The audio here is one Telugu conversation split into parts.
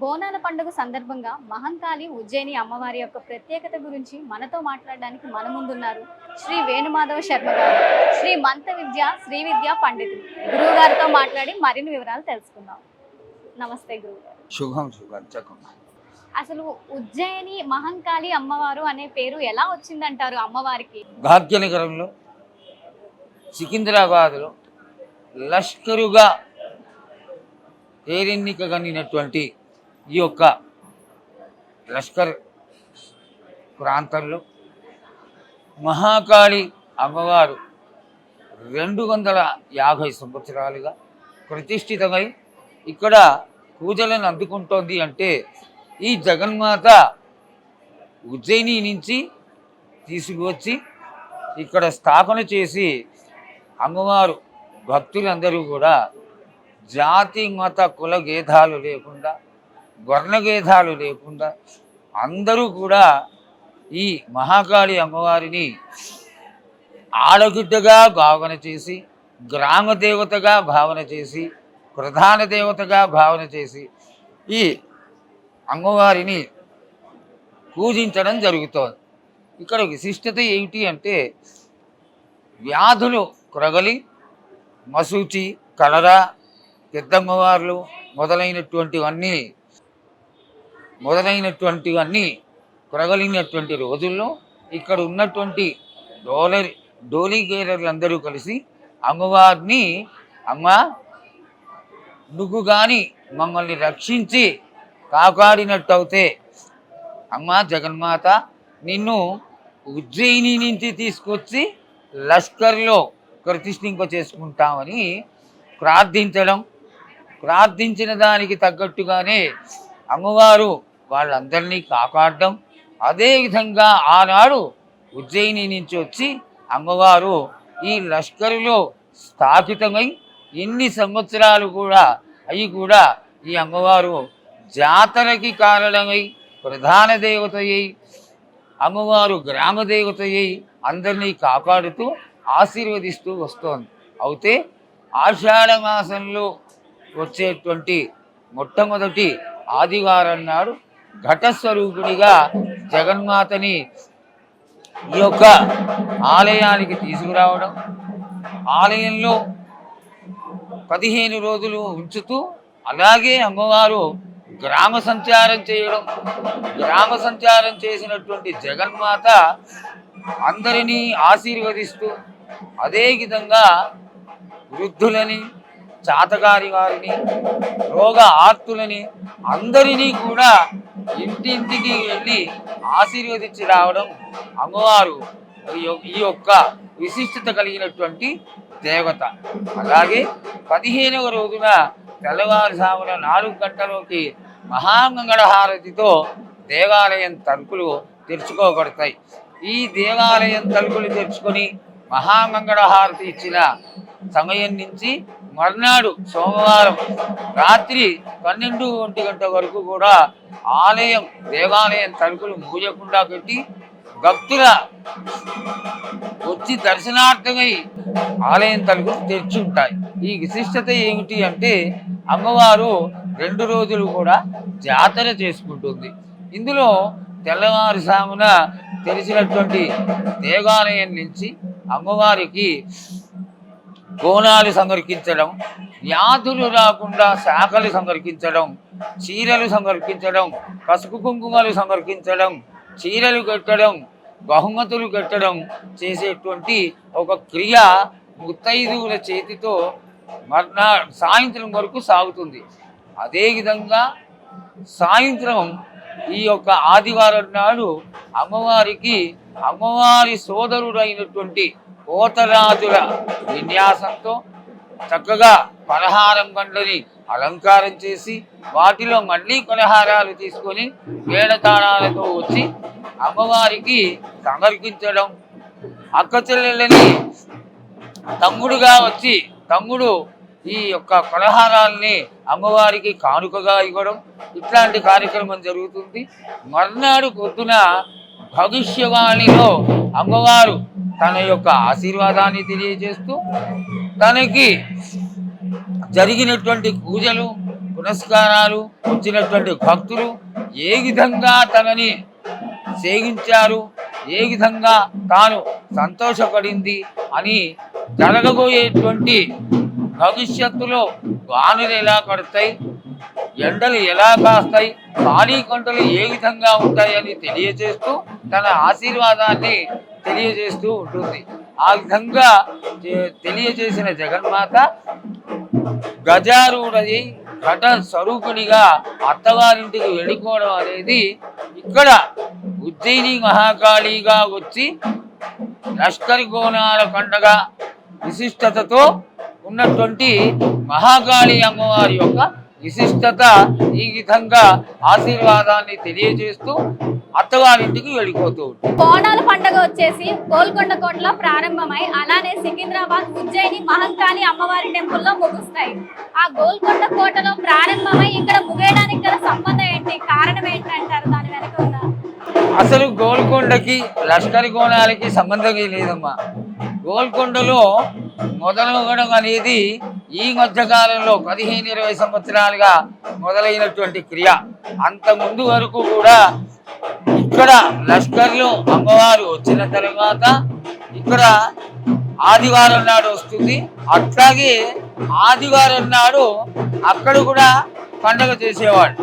బోనాల పండుగ సందర్భంగా మహంకాళి ఉజ్జయిని అమ్మవారి యొక్క ప్రత్యేకత గురించి మనతో మాట్లాడడానికి మన ముందున్నారు శ్రీ వేణుమాధవ శర్మ గారు. శ్రీ మంత విద్య శ్రీ విద్య పండితులు. గురువు గారితో మాట్లాడి మరిన్ని వివరాలు తెలుసుకుందాం. నమస్తే గురువు గారు. శుభం శుభం చకం అసలు ఉజ్జయిని మహంకాళి అమ్మవారు అనే పేరు ఎలా వచ్చిందంటారు అమ్మవారికి? భాగ్యనగరంలో సికింద్రాబాద్లో లష్కరుగా పేరెన్నిక కనినటువంటి ఈ యొక్క లష్కర్ ప్రాంతంలో మహాకాళి అమ్మవారు రెండు వందల యాభై సంవత్సరాలుగా ప్రతిష్ఠితమై ఇక్కడ పూజలను అందుకుంటోంది అంటే ఈ జగన్మాత ఉజ్జయిని నుంచి తీసుకువచ్చి ఇక్కడ స్థాపన చేసి అమ్మవారు భక్తులందరూ కూడా జాతి మత కుల గేదాలు లేకుండా వర్ణగేదాలు లేకుండా అందరూ కూడా ఈ మహాకాళి అమ్మవారిని ఆడగిడ్డగా భావన చేసి గ్రామ దేవతగా భావన చేసి ప్రధాన దేవతగా భావన చేసి ఈ అమ్మవారిని పూజించడం జరుగుతోంది. ఇక్కడ విశిష్టత ఏమిటి అంటే వ్యాధులు క్రగలి మసూచి కలరా పెద్దమ్మవార్లు మొదలైనటువంటివన్నీ మొదలైనటువంటివన్నీ క్రగలినటువంటి రోజుల్లో ఇక్కడ ఉన్నటువంటి డోలర్ డోలీగేరర్లందరూ కలిసి అమ్మవారిని అమ్మ నువ్వు కానీ మమ్మల్ని రక్షించి కాపాడినట్టయితే అమ్మ జగన్మాత నిన్ను ఉజ్జయిని నుంచి తీసుకొచ్చి లష్కర్లో ప్రతిష్ఠింప చేసుకుంటామని ప్రార్థించడం ప్రార్థించిన దానికి తగ్గట్టుగానే అమ్మవారు వాళ్ళందరినీ కాపాడడం. అదేవిధంగా ఆనాడు ఉజ్జయిని నుంచి వచ్చి అమ్మవారు ఈ లష్కరులో స్థాపితమై ఎన్ని సంవత్సరాలు కూడా అవి కూడా ఈ అమ్మవారు జాతరకి కారణమై ప్రధాన దేవత అయి అమ్మవారు గ్రామ అయి అందరినీ కాపాడుతూ ఆశీర్వదిస్తూ వస్తోంది. అయితే ఆషాఢ మాసంలో వచ్చేటువంటి మొట్టమొదటి ఆదివారం నాడు ఘటస్వరూపుడిగా జగన్మాతని ఈ యొక్క ఆలయానికి తీసుకురావడం ఆలయంలో పదిహేను రోజులు ఉంచుతూ అలాగే అమ్మవారు గ్రామ సంచారం చేయడం గ్రామ సంచారం చేసినటువంటి జగన్మాత అందరినీ ఆశీర్వదిస్తూ అదే విధంగా వృద్ధులని చాతగారి వారిని రోగ ఆర్తులని అందరినీ కూడా ఇంటింటికి వెళ్ళి ఆశీర్వదించి రావడం అమ్మవారు ఈ ఈ యొక్క విశిష్టత కలిగినటువంటి దేవత. అలాగే పదిహేనవ రోజున తెల్లవారుజామున నాలుగు గంటలోకి మహామంగళహారతితో దేవాలయం తలుపులు తెరుచుకోబడతాయి. ఈ దేవాలయం తలుపులు తెరుచుకొని మహామంగళహారతి ఇచ్చిన సమయం నుంచి మర్నాడు సోమవారం రాత్రి పన్నెండు ఒంటి గంట వరకు కూడా ఆలయం దేవాలయం తలుపులు మూయకుండా పెట్టి భక్తుల వచ్చి దర్శనార్థమై ఆలయం తలుపులు తెరిచి ఉంటాయి. ఈ విశిష్టత ఏమిటి అంటే అమ్మవారు రెండు రోజులు కూడా జాతర చేసుకుంటుంది. ఇందులో తెల్లవారుజామున తెలిసినటువంటి దేవాలయం నుంచి అమ్మవారికి బోనాలు సమర్పించడం వ్యాధులు రాకుండా శాఖలు సమర్పించడం చీరలు సమర్పించడం పసుపు కుంకుమలు సమర్పించడం చీరలు కట్టడం బహుమతులు కట్టడం చేసేటువంటి ఒక క్రియ ముత్తైదువుల చేతితో మర్నా సాయంత్రం వరకు సాగుతుంది. అదేవిధంగా సాయంత్రం ఈ యొక్క ఆదివారం నాడు అమ్మవారికి అమ్మవారి సోదరుడైనటువంటి కోతరాజుల విన్యాసంతో చక్కగా పలహారం బండ్లని అలంకారం చేసి వాటిలో మళ్ళీ పలహారాలు తీసుకొని మేడతాళాలతో వచ్చి అమ్మవారికి సమర్పించడం. అక్క చెల్లెళ్ళని తమ్ముడుగా వచ్చి తమ్ముడు ఈ యొక్క పలహారాల్ని అమ్మవారికి కానుకగా ఇవ్వడం. ఇట్లాంటి కార్యక్రమం జరుగుతుంది. మర్నాడు పొద్దున భవిష్యవాణిలో అమ్మవారు తన యొక్క ఆశీర్వాదాన్ని తెలియజేస్తూ తనకి జరిగినటువంటి పూజలు పునస్కారాలు వచ్చినటువంటి భక్తులు ఏ విధంగా తనని సేవించారు ఏ విధంగా తాను సంతోషపడింది అని జరగబోయేటువంటి భవిష్యత్తులో వానులు ఎలా పడతాయి ఎండలు ఎలా కాస్తాయి ఖాళీ కొండలు ఏ విధంగా ఉంటాయని తెలియజేస్తూ తన ఆశీర్వాదాన్ని తెలియజేస్తూ ఉంటుంది. ఆ విధంగా తెలియజేసిన జగన్మాత గజారూఢి ఘట స్వరూపునిగా అత్తవారింటికి వెళ్ళిపోవడం అనేది ఇక్కడ ఉజ్జయిని మహాకాళిగా వచ్చి లష్కరి కోణాల పండగ విశిష్టతతో ఉన్నటువంటి మహాకాళి అమ్మవారి యొక్క విశిష్టత ఈ విధంగా ఆశీర్వాదాన్ని తెలియజేస్తూ అత్తవారింటికి వెళ్ళిపోతూ బోనాల పండుగ వచ్చేసి గోల్కొండ కోటలో ప్రారంభమై అలానే సికింద్రాబాద్ ఉజ్జయిని మహంకాళి అమ్మవారి టెంపుల్లో ముగుస్తాయి. ఆ గోల్కొండ కోటలో ప్రారంభమై ఇక్కడ ముగేయడానికి గల సంబంధం ఏంటి? కారణం ఏంటంటారు దాని వెనక ఉన్న అసలు గోల్కొండకి లష్కరి కోణాలకి సంబంధం లేదమ్మా. గోల్కొండలో మొదలవడం అనేది ఈ మధ్యకాలంలో పదిహేను ఇరవై సంవత్సరాలుగా మొదలైనటువంటి క్రియ. అంతకుముందు వరకు కూడా ఇక్కడ లష్కర్లు అమ్మవారు వచ్చిన తర్వాత ఇక్కడ ఆదివారం నాడు వస్తుంది. అట్లాగే ఆదివారం నాడు అక్కడ కూడా పండగ చేసేవాడు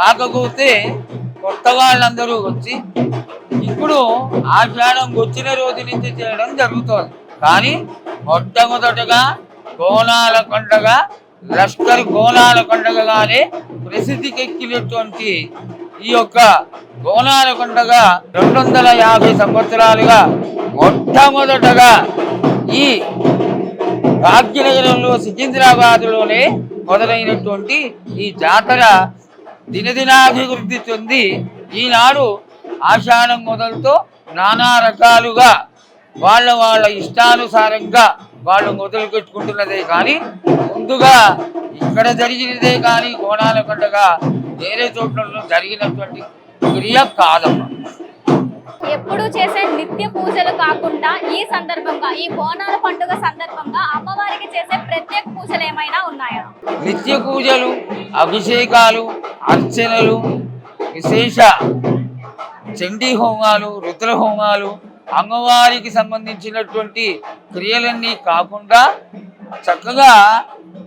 కాకపోతే కొత్త వాళ్ళందరూ వచ్చి ఇప్పుడు ఆషాఢం వచ్చిన రోజు నుంచి చేయడం జరుగుతోంది. కానీ మొట్టమొదటగా కోనాల కొండగా లష్కర్ గోనాల కొండగానే ప్రసిద్ధికెక్కినటువంటి ఈ యొక్క గోనాల కొండగా రెండు వందల యాభై సంవత్సరాలుగా మొట్టమొదటగా ఈ భాగ్యనగరంలో సికింద్రాబాద్లోనే మొదలైనటువంటి ఈ జాతర దినదినాభివృద్ధి చెంది ఈనాడు ఆషాఢం మొదలుతో నానా రకాలుగా వాళ్ళ వాళ్ళ ఇష్టానుసారంగా వాళ్ళు మొదలు పెట్టుకుంటున్నదే కానీ ముందుగా ఇక్కడ జరిగినదే కానీ కోణాల పండుగ వేరే చోట్లలో జరిగినటువంటి క్రియ కాదమ్మా. ఎప్పుడు చేసే నిత్య పూజలు కాకుండా ఈ సందర్భంగా ఈ బోనాల పండుగ సందర్భంగా అమ్మవారికి చేసే ప్రత్యేక పూజలు ఏమైనా ఉన్నాయా? నిత్య పూజలు అభిషేకాలు అర్చనలు విశేష చండీ హోమాలు రుద్ర హోమాలు అమ్మవారికి సంబంధించినటువంటి క్రియలన్నీ కాకుండా చక్కగా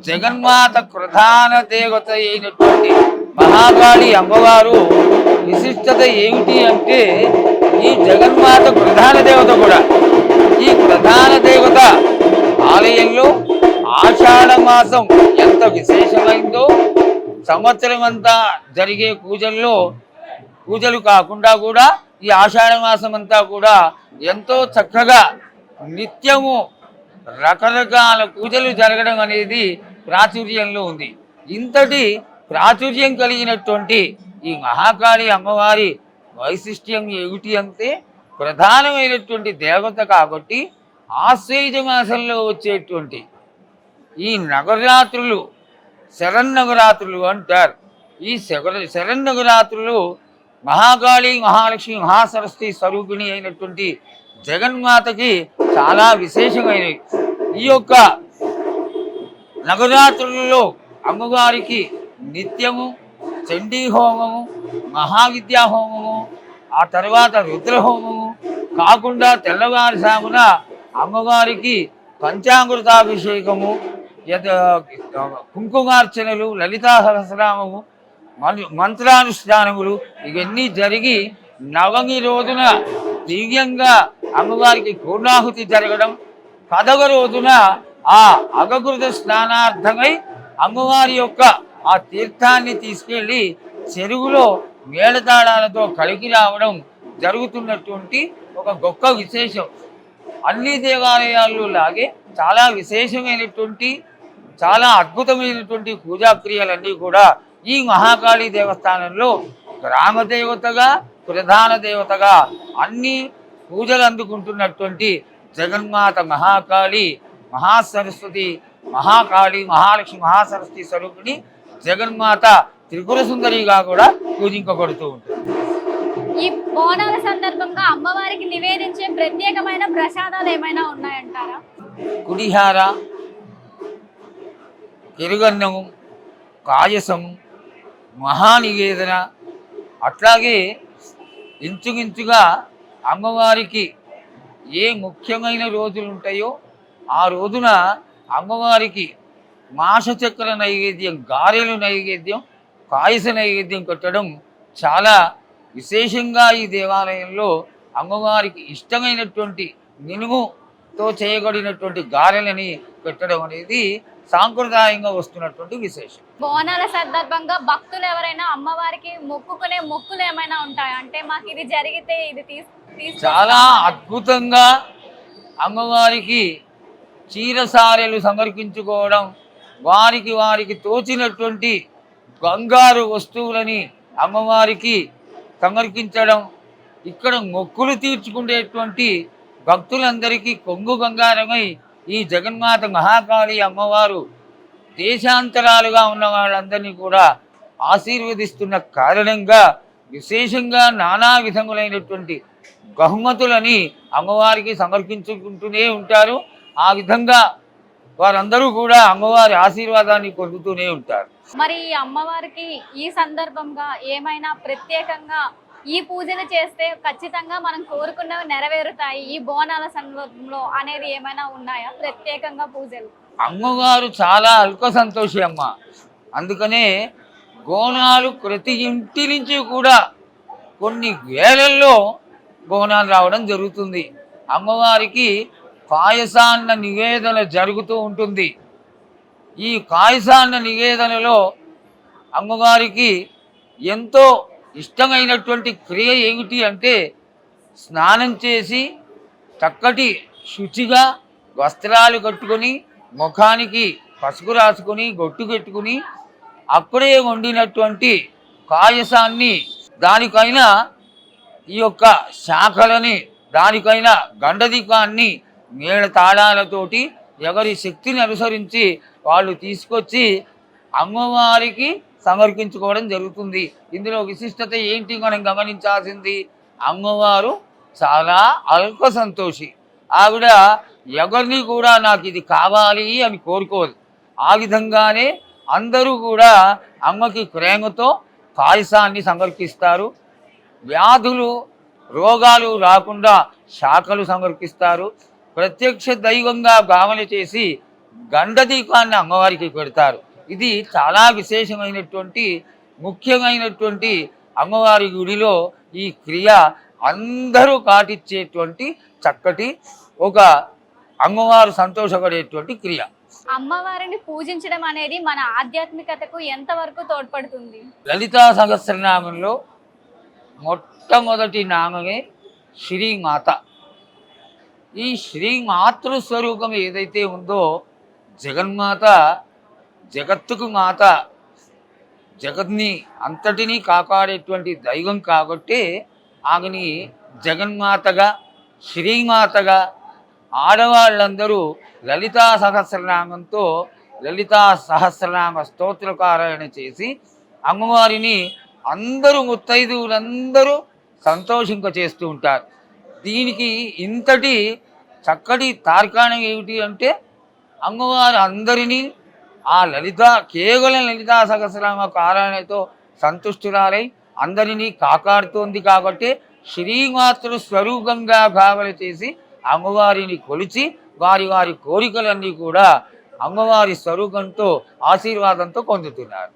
జగన్మాత ప్రధాన దేవత అయినటువంటి మహాకాళి అమ్మవారు విశిష్టత ఏమిటి అంటే ఈ జగన్మాత ప్రధాన దేవత కూడా. ఈ ప్రధాన దేవత ఆలయంలో ఆషాఢ మాసం ఎంత విశేషమైందో సంవత్సరం అంతా జరిగే పూజల్లో పూజలు కాకుండా కూడా ఈ ఆషాఢ మాసం అంతా కూడా ఎంతో చక్కగా నిత్యము రకరకాల పూజలు జరగడం అనేది ప్రాచుర్యంలో ఉంది. ఇంతటి ప్రాచుర్యం కలిగినటువంటి ఈ మహాకాళి అమ్మవారి వైశిష్ట్యం ఏమిటి అంటే ప్రధానమైనటువంటి దేవత కాబట్టి ఆశ్వేజ మాసంలో వచ్చేటువంటి ఈ నవరాత్రులు శరన్నవరాత్రులు అంటారు. ఈ శర శరన్నవరాత్రులు మహాకాళి మహాలక్ష్మి మహాసరస్వతి స్వరూపిణి అయినటువంటి జగన్మాతకి చాలా విశేషమైనవి. ఈ యొక్క నవరాత్రులలో అమ్మవారికి నిత్యము చండీ హోమము మహావిద్యా హోమము ఆ తర్వాత రుద్రహోమము కాకుండా తెల్లవారుజామున అమ్మవారికి పంచామృతాభిషేకము కుంకుమార్చనలు లలితా సహస్రనామము మన్- మంత్రానుష్ఠానములు ఇవన్నీ జరిగి నవమి రోజున దివ్యంగా అమ్మవారికి పూర్ణాహుతి జరగడం. పదవ రోజున ఆ అగకృత స్నానార్థమై అమ్మవారి యొక్క ఆ తీర్థాన్ని తీసుకెళ్ళి చెరువులో మేళతాళాలతో కలిగి రావడం జరుగుతున్నటువంటి ఒక గొప్ప విశేషం. అన్ని దేవాలయాల్లో లాగే చాలా విశేషమైనటువంటి చాలా అద్భుతమైనటువంటి పూజాక్రియలన్నీ కూడా ఈ మహాకాళి దేవస్థానంలో గ్రామ దేవతగా ప్రధాన దేవతగా అన్ని పూజలు అందుకుంటున్నటువంటి జగన్మాత మహాకాళి మహాసరస్వతి మహాకాళి మహాలక్ష్మి మహాసరస్వతి స్వరూపిణి జగన్మాత త్రిపుర సుందరిగా కూడా పూజింపబడుతూ ఉంటుంది. ఈ బోనాల సందర్భంగా అమ్మవారికి నివేదించే ప్రత్యేకమైన ప్రసాదాలు ఏమైనా ఉన్నాయంటారా? కుడిహార పెరుగన్నము కాయసం మహానివేదన. అట్లాగే ఇంచుమించుగా అమ్మవారికి ఏ ముఖ్యమైన రోజులు ఉంటాయో ఆ రోజున అమ్మవారికి మాసచక్ర నైవేద్యం గారెలు నైవేద్యం కాయస నైవేద్యం కట్టడం చాలా విశేషంగా ఈ దేవాలయంలో అమ్మవారికి ఇష్టమైనటువంటి మినుముతో చేయబడినటువంటి గారెలని పెట్టడం అనేది సాంప్రదాయంగా వస్తున్నటువంటి విశేషం. బోనాల సందర్భంగా భక్తులు ఎవరైనా అమ్మవారికి మొక్కుకునే మొక్కులు ఏమైనా ఉంటాయా? అంటే మాకు ఇది జరిగితే ఇది తీసు చాలా అద్భుతంగా అమ్మవారికి చీరసారెలు సమర్పించుకోవడం వారికి వారికి తోచినటువంటి బంగారు వస్తువులని అమ్మవారికి సమర్పించడం ఇక్కడ మొక్కులు తీర్చుకునేటువంటి భక్తులందరికీ కొంగు బంగారమై ఈ జగన్మాత మహాకాళి అమ్మవారు దేశాంతరాలుగా ఉన్న వాళ్ళందరినీ కూడా ఆశీర్వదిస్తున్న కారణంగా విశేషంగా నానా విధములైనటువంటి బహుమతులని అమ్మవారికి సమర్పించుకుంటూనే ఉంటారు. ఆ విధంగా వారందరూ కూడా అమ్మవారి ఆశీర్వాదాన్ని పొందుతూనే ఉంటారు. మరి అమ్మవారికి ఈ సందర్భంగా ఏమైనా ప్రత్యేకంగా ఈ పూజలు చేస్తే ఖచ్చితంగా మనం కోరుకున్నవి నెరవేరుతాయి. ఈ బోనాల సందర్భంలో అనేది ఏమైనా ఉన్నాయా? ప్రత్యేకంగా పూజలు. అమ్మవారు చాలా అల్ప సంతోషి అమ్మ. అందుకనే గోనాలు ప్రతి ఇంటి నుంచి కూడా కొన్ని వేలల్లో గోనాలు రావడం జరుగుతుంది. అమ్మవారికి పాయసాన్న నివేదన జరుగుతూ ఉంటుంది. ఈ పాయసాన్న నివేదనలో అమ్మవారికి ఎంతో ఇష్టమైనటువంటి క్రియ ఏమిటి అంటే స్నానం చేసి చక్కటి శుచిగా వస్త్రాలు కట్టుకొని ముఖానికి పసుపు రాసుకుని గొట్టు పెట్టుకుని అప్పుడే వండినటువంటి పాయసాన్ని దానికైనా ఈ యొక్క శాఖలని దానికైనా గండదీపాన్ని మేళ తాళాలతోటి ఎవరి శక్తిని అనుసరించి వాళ్ళు తీసుకొచ్చి అమ్మవారికి సమర్పించుకోవడం జరుగుతుంది. ఇందులో విశిష్టత ఏంటి మనం గమనించాల్సింది? అమ్మవారు చాలా అల్ప సంతోషి. ఆవిడ ఎవరిని కూడా నాకు ఇది కావాలి అని కోరుకోదు ఆ విధంగానే అందరూ కూడా అమ్మకి ప్రేమతో కాయసాన్ని సమర్పిస్తారు వ్యాధులు రోగాలు రాకుండా శాఖలు సమర్పిస్తారు ప్రత్యక్ష దైవంగా భావన చేసి గండదీపాన్ని అమ్మవారికి పెడతారు. ఇది చాలా విశేషమైనటువంటి ముఖ్యమైనటువంటి అమ్మవారి గుడిలో ఈ క్రియ అందరూ పాటించేటువంటి చక్కటి ఒక అమ్మవారు సంతోషపడేటువంటి క్రియ. అమ్మవారిని పూజించడం అనేది మన ఆధ్యాత్మికతకు ఎంతవరకు తోడ్పడుతుంది? లలితా సహస్రనామంలో మొట్టమొదటి నామమే శ్రీమాత. ఈ శ్రీ మాతృ స్వరూపం ఏదైతే ఉందో జగన్మాత జగత్తుకు మాత జగత్ని అంతటినీ కాపాడేటువంటి దైవం కాబట్టి ఆమెని జగన్మాతగా శ్రీమాతగా ఆడవాళ్ళందరూ లలితా సహస్రనామంతో లలితా సహస్రనామ స్తోత్రకారాయణ చేసి అమ్మవారిని అందరూ ముత్తైదువులందరూ సంతోషింప చేస్తూ ఉంటారు. దీనికి ఇంతటి చక్కటి తార్కాణం ఏమిటి అంటే అమ్మవారు అందరినీ ఆ లలిత కేవలం లలితా సహస్రనామ కారాయణతో సంతుష్టురాలై అందరినీ కాకాడుతోంది కాబట్టి శ్రీమాతృ స్వరూపంగా భావన చేసి అమ్మవారిని కొలిచి వారి వారి కోరికలన్నీ కూడా అమ్మవారి స్వరూపంతో ఆశీర్వాదంతో పొందుతున్నారు.